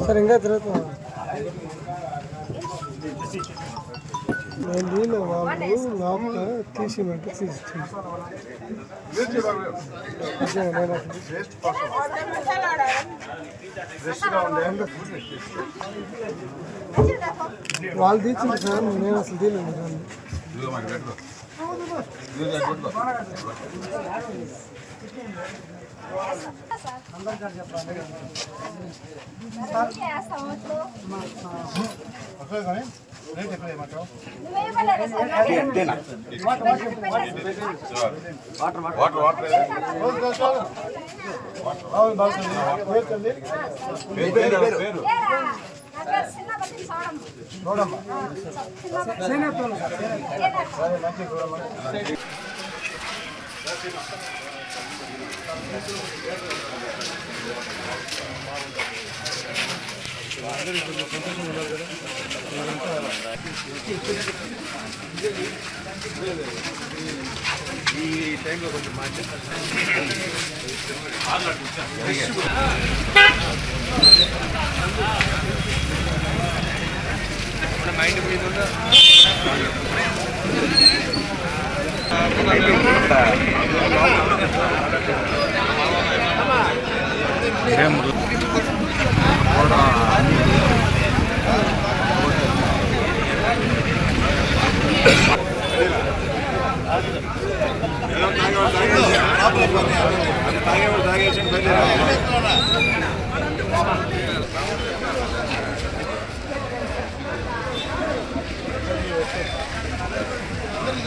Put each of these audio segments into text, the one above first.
సరే ఇంకా తర్వాత నేను నీళ్ళు వాళ్ళు లోపల తీసిమంటే తీసి అదే నేను వాళ్ళు తీసింది సార్ నేను అసలు తీయలేదు దాన్ని వేస్తాం అట్లు వాటర్ వాటర్ పేరు ఈ టైంలో కొంచెం నా పేరు చిన్న బట్టి చూడమ్మ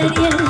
సత్యాలో